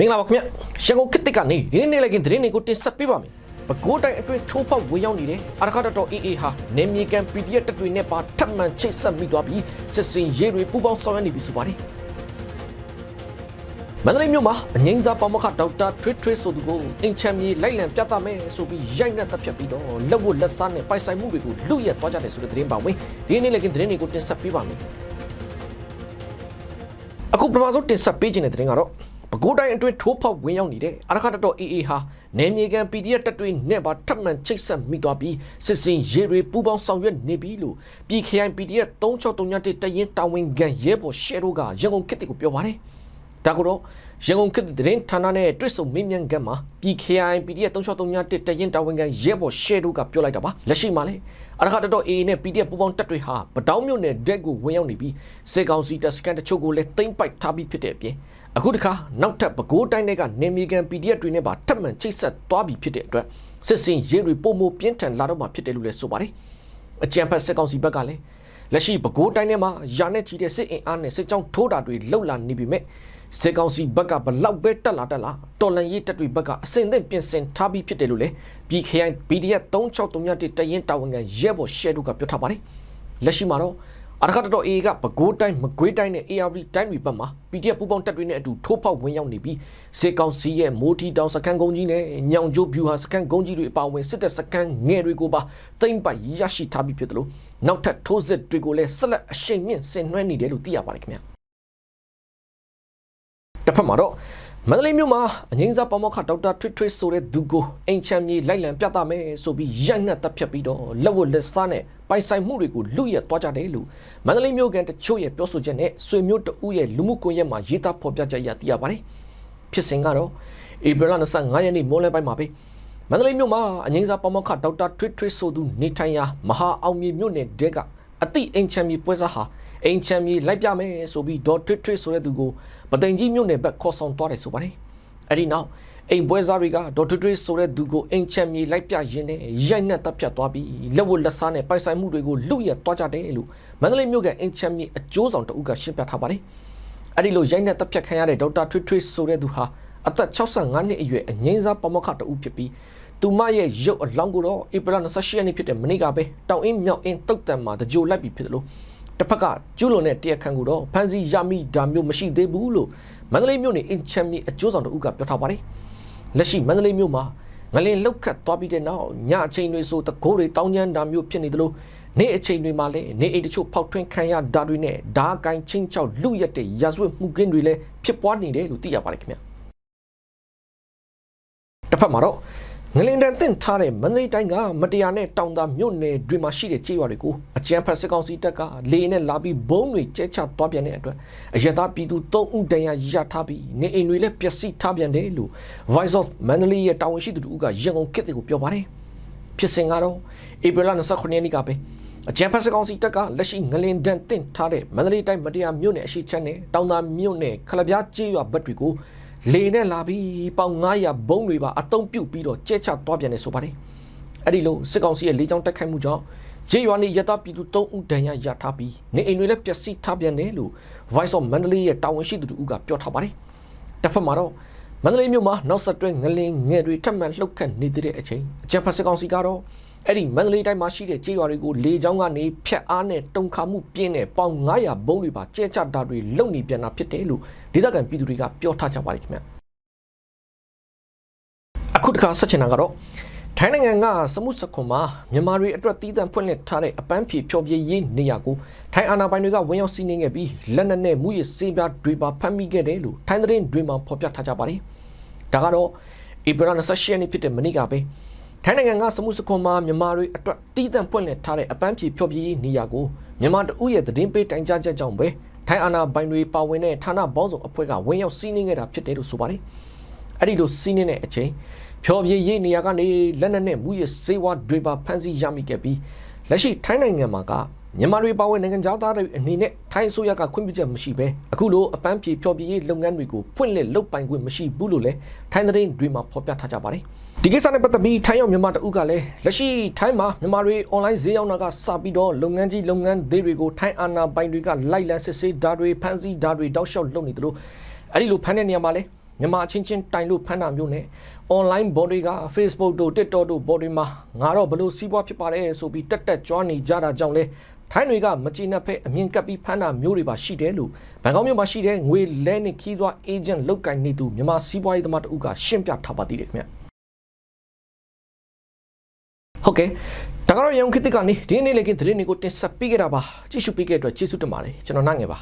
မင်္ဂလာပါခင်ဗျရန်ကုန်ခေတ်သစ်ကနေဒီနေ့လည်းကင်းသတင်းတွေကိုတင်ဆက်ပေးပါမယ်ပဲခူးတိုင်းအတွင်းချိုးဖောက်ဝင်ရောက်နေတဲ့အာရခတတော် AA ဟာနေမြေကန် PDF တပ်တွေနဲ့ပါထပ်မံချိတ်ဆက်မိသွားပြီးစစ်စင်ရေးတွေပူးပေါင်းဆောင်ရွက်နေပြီဆိုပါတယ်မန္တလေးမြို့မှာအငိမ့်စားပေါမခဒေါက်တာထွေးထွေးဆိုသူကိုအင်ချမ်မြေလိုက်လံပြသမယ်ဆိုပြီးရိုက်နှက်တပ်ဖြတ်ပြီးတော့လက်ဝတ်လက်စားနဲ့ပိုင်ဆိုင်မှုတွေကိုလူရက်သွားကြတယ်ဆိုတဲ့သတင်းပါဝင်ဒီနေ့လည်းကင်းသတင်းတွေကိုတင်ဆက်ပေးပါမယ်အခုပထမဆုံးတင်ဆက်ပေးခြင်းတဲ့သတင်းကတော့ ပဲခူးတိုင်းအတွင်းထိုးဖောက်ဝင်ရောက်နေတဲ့အာရခတတော် AA ဟာနေမြေကန် PDF တပ်တွေနဲ့ပါထပ်မံချိတ်ဆက်မိသွားပြီးစစ်စင်ရေးတွေပူးပေါင်းဆောင်ရွက်နေပြီလို့ပြည်ခိုင် PDF 3631တရင်တာဝန်ခံရဲဘော်ရှယ်ရိုကရန်ကုန်ခေတ်ကိုပြောပါတယ်။ဒါကတော့ ရန်ကုန်ခေတ်သတင်းဌာနနဲ့တွေ့ဆုံမေးမြန်းခန်းမှာပြည်ခိုင် PDF 3631တရင်တာဝန်ခံရဲဘော်ရှယ်ရိုကပြောလိုက်တာပါ။လက်ရှိမှာလည်းအရခတတော် AA နဲ့ PDF ပူးပေါင်းတပ်တွေဟာပတောင်းမြို့နယ်ဒက်ကိုဝင်ရောက်နေပြီးစေကောင်စီတပ်စကန်တချို့ကိုလည်းသိမ်းပိုက်ထားပြီးဖြစ်တဲ့အပြင်အခုတခါနောက်ထပ်ပဲခူးတိုင်းတွေကနေမီကန် PDF တွေနဲ့ပါထပ်မံချိတ်ဆက်သွားပြီးဖြစ်တဲ့အတွက်စစ်စင်ရေးတွေပုံမပြင်းထန်လာတော့မှဖြစ်တယ်လို့လည်းဆိုပါတယ်။အကြံဖက်စစ်ကောင်စီဘက်ကလည်းလက်ရှိပဲခူးတိုင်းထဲမှာယာနဲ့ချီတဲ့စစ်အင်အားနဲ့စစ်ကြောင်းထိုးတာတွေလှုပ်လာနေပြီမဲ့ စစ်ကောင်စီဘက်ကဘလောက်ပဲတက်လာတက်လာတော်လန်ရေးတပ်တွေဘက်ကအစင်သင့်ပြင်ဆင်ထားပြီးဖြစ်တယ်လို့လည်းပြည်ခိုင် PDF 3631တရင်တာဝန်ခံရဲဘော်ရှယ်တို့ကပြောထားပါတယ်။လက်ရှိမှာတော့အရခတတော် AA ကပဲခူးတိုင်းမကွေးတိုင်းနဲ့ ARV တိုင်းတွေဘက်မှာ PDF ပူးပေါင်းတပ်တွေနဲ့အတူထိုးဖောက်ဝင်ရောက်နေပြီးစေကောင်စီရဲ့မိုးထီတောင်စခန်းကုန်းကြီးနဲ့ညောင်ကျိုးဗျူဟာစခန်းကုန်းကြီးတွေအပါအဝင်စစ်တပ်စခန်းငယ်တွေကိုပါသိမ့်ပိုက်ရရှိထားပြီးဖြစ်တယ်လို့နောက်ထပ်ထိုးစစ်တွေကိုလည်းဆက်လက်အရှိန်မြင့်ဆင်နွှဲနေတယ်လို့သိရပါတယ်ခင်ဗျာ တစ်ဖက်မှာတော့မန္တလေးမြို့မှာအငိမ့်စားပေါမောက်ခဒေါက်တာထွေထွေဆိုတဲ့သူကိုအိမ်ချမ်းမြေလိုက်လံပြသမယ်ဆိုပြီးရိုက်နှက်တပ်ဖြတ်ပြီးတော့လက်ဝတ်လက်စားနဲ့ပိုင်ဆိုင်မှုတွေကိုလူရက်သွားကြတယ်လို့မန္တလေးမြို့ကန်တချို့ရဲ့ပြောဆိုချက်နဲ့ဆွေမျိုးတဦးရဲ့လူမှုကွန်ရက်မှာရေးသားဖော်ပြချက်အရသိရပါတယ်ဖြစ်စဉ်ကတော့ဧပြီလ25ရက်နေ့မိုးလယ်ပိုင်းမှာပဲမန္တလေးမြို့မှာအငိမ့်စားပေါမောက်ခဒေါက်တာထွေထွေဆိုသူနေထိုင်ရာမဟာအောင်မြေမြို့နယ်တဲကအတိအိမ်ချမ်းမြေပွဲစားဟာ အိမ်ချမ်းမြေလိုက်ပြမယ်ဆိုပြီးဒေါ်ထွေထွေဆိုတဲ့သူကိုပသိမ်ကြီးမြို့နယ်ဘက်ခေါ်ဆောင်သွားတယ်ဆိုပါတယ်အဲ့ဒီနောက်အိမ်ပွဲစားတွေကဒေါ်ထွေထွေဆိုတဲ့သူကိုအိမ်ချမ်းမြေလိုက်ပြရင်းနဲ့ရိုက်နှက်တပ်ဖြတ်သွားပြီးလက်ဝတ်လက်စားနဲ့ပိုင်ဆိုင်မှုတွေကိုလူရက်သွားကြတယ်လို့မန္တလေးမြို့ကအင်ချမ်းမြေအကျိုးဆောင်တအုပ်ကရှင်းပြထားပါတယ်အဲ့ဒီလိုရိုက်နှက်တပ်ဖြတ်ခံရတဲ့ဒေါက်တာထွေထွေဆိုတဲ့သူဟာအသက်65နှစ်အရွယ်အငိမ့်စားပမခတအုပ်ဖြစ်ပြီးသူမရဲ့ရုပ်အလောင်းကိုတော့ဧပြီလ28ရက်နေ့ဖြစ်တဲ့မနေ့ကပဲတောင်အင်းမြောက်အင်းတုတ်တံမှာတကြိုလိုက်ပြီးဖြစ်တယ်လို့ တစ်ဖက်ကကျူးလွန်တဲ့တရားခံကိုတော့ဖန်စီရမိဒါမျိုးမရှိသေးဘူးလို့မန္တလေးမြို့နေအင်ချမ်မီအကျိုးဆောင်တဦးကပြောထားပါတယ်လက်ရှိမန္တလေးမြို့မှာငလင်လောက်ခတ်သွားပြီးတဲ့နောက်ညအချိန်တွေဆိုတကိုးတွေတောင်းကျမ်းတာမျိုးဖြစ်နေသလိုနေ့အချိန်တွေမှာလည်းနေအိမ်တချို့ဖောက်ထွင်းခံရတာတွေနဲ့ဓာကိုင်းချင်းချောက်လူရက်တဲ့ရာဇဝတ်မှုကင်းတွေလည်းဖြစ်ပွားနေတယ်လို့သိရပါတယ်ခင်ဗျတစ်ဖက်မှာတော့ ငလင်တန်တင်ထားတဲ့မန္တလေးတိုင်းကမတရားနဲ့တောင်သာမြို့နယ်တွေမှာရှိတဲ့ကြေးရွာတွေကိုအကြမ်းဖက်စစ်ကောင်စီတပ်ကလေနဲ့လာပြီးဘုံတွေကျဲချသွားပြန်တဲ့အတွက်အရသာပြည်သူ၃ဦးတန်ရာရထားပြီးနေအိမ်တွေလည်းပျက်စီးထားပြန်တယ်လို့ Voice of Mandalay ရဲ့တာဝန်ရှိသူတို့ကရန်ကုန်ခေတ်တွေကိုပြောပါတယ်ဖြစ်စဉ်ကတော့ဧပြီလ29ရက်နေ့ကပဲအကြမ်းဖက်စစ်ကောင်စီတပ်ကလက်ရှိငလင်တန်တင်ထားတဲ့မန္တလေးတိုင်းမတရားမြို့နယ်အရှိချမ်းနဲ့တောင်သာမြို့နယ်ခလပြားကြေးရွာဘက်တွေကို လေနဲ့လာပြီးပေါင်900ဘုံတွေပါအတုံးပြုတ်ပြီးတော့ကျဲချသွားပြန်တယ်ဆိုပါတယ်အဲ့ဒီလိုစစ်ကောင်စီရဲ့လေးချောင်းတက်ခိုက်မှုကြောင့်ဂျေရွာနေရတာပြည်သူ3ဦးဒဏ်ရာရထားပြီးနေအိမ်တွေလည်းပျက်စီးထားပြန်တယ်လို့ Voice of Mandalay ရဲ့တာဝန်ရှိသူတို့ကပြောထားပါတယ်တစ်ဖက်မှာတော့မန္တလေးမြို့မှာနောက်ဆက်တွဲငလင်ငယ်တွေထပ်မံလှုပ်ခတ်နေတဲ့အချိန်အကြံဖတ်စစ်ကောင်စီကတော့အဲ့ဒီမန္တလေးတိုင်းမှာရှိတဲ့ကြေးရွာတွေကိုလေကြောင်းကနေဖျက်အားနဲ့တုံခါမှုပြင်းတဲ့ပေါင်900ဘုံတွေပါကျဲချတာတွေလုံနေပြန်တာဖြစ်တယ်လို့ ဒေသခံပြည်သူတွေကပြောထားကြပါတယ်ခင်ဗျအခုတခါဆက်ချင်တာကတော့ထိုင်းနိုင်ငံကစမှုစခွန်မှာမြန်မာတွေအတွက်တီးတန့်ဖွင့်လှစ်ထားတဲ့အပန်းဖြေဖျော်ဖြေရေးနေရာကိုထိုင်းအာဏာပိုင်တွေကဝင်ရောက်စီးနင်းခဲ့ပြီးလက်နက်နဲ့မူရစေးပြားတွေပါဖမ်းမိခဲ့တယ်လို့ထိုင်းသတင်းတွေမှာဖော်ပြထားကြပါတယ်ဒါကတော့ဧပြီလ28ရက်နေ့ဖြစ်တဲ့မနေ့ကပဲထိုင်းနိုင်ငံကစမှုစခွန်မှာမြန်မာတွေအတွက်တီးတန့်ဖွင့်လှစ်ထားတဲ့အပန်းဖြေဖျော်ဖြေရေးနေရာကိုမြန်မာတအုပ်ရဲ့သတင်းပေးတိုင်ကြားချက်ကြောင့်ပဲ ထိုင်းအာဏာပိုင်တွေပါဝင်တဲ့ဌာနပေါင်းစုံအဖွဲ့ကဝင်ရောက်စီးနင်းခဲ့တာဖြစ်တယ်လို့ဆိုပါတယ်အဲ့ဒီလိုစီးနင်းတဲ့အချိန်ဖြော်ပြရေးနေရာကနေလက်နက်နဲ့မူရစေဝါတွေပါဖမ်းဆီးရမိခဲ့ပြီးလက်ရှိထိုင်းနိုင်ငံမှာက မြန်မာတွေပါဝင်နိုင်ငံသားတွေအနေနဲ့ထိုင်းအစိုးရကခွင့်ပြုချက်မရှိဘဲအခုလိုအပန်းဖြေဖြော်ပြရေးလုပ်ငန်းတွေကိုဖွင့်လှစ်လုပ်ပိုင်ခွင့်မရှိဘူးလို့လည်းထိုင်းသတင်းတွေမှာဖော်ပြထားကြပါတယ်ဒီကိစ္စနဲ့ပတ်သက်ပြီးထိုင်းရောက်မြန်မာတအုပ်ကလည်းလက်ရှိထိုင်းမှာမြန်မာတွေအွန်လိုင်းဈေးရောက်တာကစပြီးတော့လုပ်ငန်းကြီးလုပ်ငန်းသေးတွေကိုထိုင်းအာဏာပိုင်တွေကလိုက်လံစစ်ဆေးဓာတ်တွေဖမ်းဆီးဓာတ်တွေတောက်လျှောက်လုပ်နေတယ်လို့အဲ့ဒီလိုဖမ်းတဲ့နေရာမှာလည်းမြန်မာအချင်းချင်းတိုင်လို့ဖမ်းတာမျိုးနဲ့ online body က Facebook တို့ TikTok တို့ body မှာငါတော့ဘလို့စီးပွားဖြစ်ပါတယ်ဆိုပြီးတက်တက်ကြွားနေကြတာကြောင့်လဲ ထိုင်းတွေကမကြည်နပ်ဖဲအမြင်ကပ်ပြီးဖမ်းတာမျိုးတွေပါရှိတယ်လို့ဘန်ကောက်မြို့မှာရှိတဲ့ငွေလဲနေခီးသွား agent လုတ်ကင်နေသူမြန်မာစီးပွားရေးသမားတဦးကရှင်းပြထားပါသေးတယ်ခင်ဗျဟုတ်ကဲ့ဒါကတော့ရုံခစ်တစ်ကနေဒီနေ့လေကင်းသတင်းတွေကိုတင်ဆက်ပေးခဲ့တာပါကြည့်ရှုပေးခဲ့တဲ့အတွက်ကျေးဇူးတင်ပါတယ်ကျွန်တော်နိုင်ငယ်ပါ